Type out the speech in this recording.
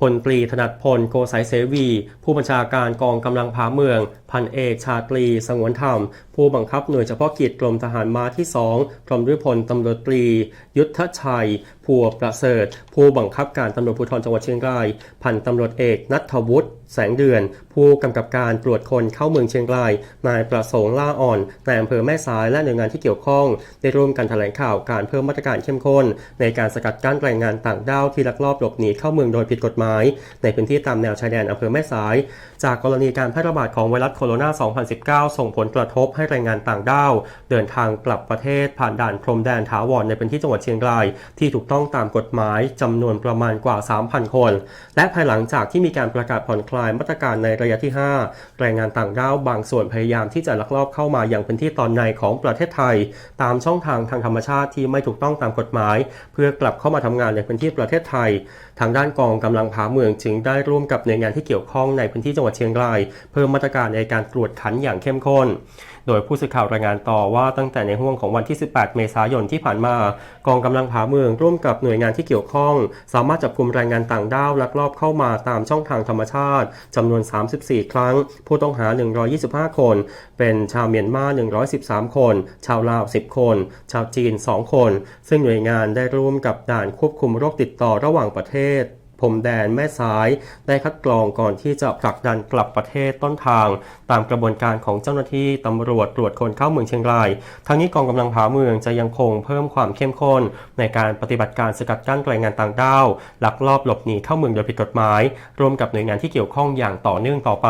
พลตรีธนัดพลโกสายเสวี ผู้บัญชาการกองกำลังผาเมือง พันเอกชาตรี สงวนธรรม ผู้บังคับหน่วยเฉพาะกิจกรมทหารม้าที่ 2 กรมด้วยพลตำรวจตรี ยุทธชัยพัวประเสริฐ ผู้บังคับการตำรวจภูธรจังหวัดเชียงราย พันตำรวจเอกนัทวุฒิแสงเดือน ผู้กำกับการตรวจคนเข้าเมืองเชียงราย นายประสงค์ล่าอ่อนนายอำเภอแม่สายและหน่วยงานที่เกี่ยวข้อง ได้ร่วมกันแถลงข่าวการเพิ่มมาตรการเข้มข้น ในการสกัดกั้นแรงงานต่างด้าวที่ลักลอบหลบหนีเข้าเมืองโดยผิดกฎหมาย ในพื้นที่ตามแนวชายแดนอำเภอแม่สาย จากกรณีการแพร่ระบาดของไวรัสโคโรนา 2019 ส่งผลกระทบให้แรงงานต่างด้าว เดินทางกลับประเทศผ่านด่านพรมแดนถาวรในพื้นที่จังหวัดเชียงราย ที่ถูกต้องตามกฎหมายจำนวนประมาณกว่า 3,000 คน และภายหลังจากที่มีการประกาศผ่อนคลายมาตรการในระยะที่ 5 แรงงานต่างด้าวบางส่วนพยายามที่จะลักลอบเข้ามาอย่างพื้นที่ตอนในของประเทศไทย ตามช่องทางทางธรรมชาติที่ไม่ถูกต้องตามกฎหมาย เพื่อกลับเข้ามาทำงานในพื้นที่ประเทศไทย ทางด้านกองกำลังผาเมืองจึงได้ร่วมกับหน่วยงานที่เกี่ยวข้องในพื้นที่จังหวัดเชียงราย เพิ่มมาตรการในการตรวจขันอย่างเข้มข้น โดยผู้สื่อข่าวรายงานต่อว่าตั้งแต่ในห่วงของวันที่ 18 เมษายนที่ผ่านมา กองกำลังผาเมืองร่วมกับหน่วยงานที่เกี่ยวข้อง สามารถจับกลุ่มแรงงานต่างด้าวลักลอบเข้ามาตามช่องทางธรรมชาติจำนวน 34 ครั้ง ผู้ต้องหา 125 คน เป็นชาวเมียนมา 113 คน ชาวลาว 10 คน ชาวจีน 2 คน ซึ่งหน่วยงานได้ร่วมกับด่านควบคุมโรคติดต่อระหว่างประเทศ พรมแดนแม่สาย ได้คัดกรองก่อนที่จะผลักดันกลับประเทศต้นทาง ตามกระบวนการของเจ้าหน้าที่ตำรวจตรวจคนเข้าเมืองเชียงราย ทั้งนี้กองกำลังผาเมืองจะยังคงเพิ่มความเข้มข้น ในการปฏิบัติการสกัดกั้นแรงงานต่างด้าวลักลอบหลบหนีเข้าเมืองโดยผิดกฎหมาย ร่วมกับหน่วยงานที่เกี่ยวข้องอย่างต่อเนื่องต่อไป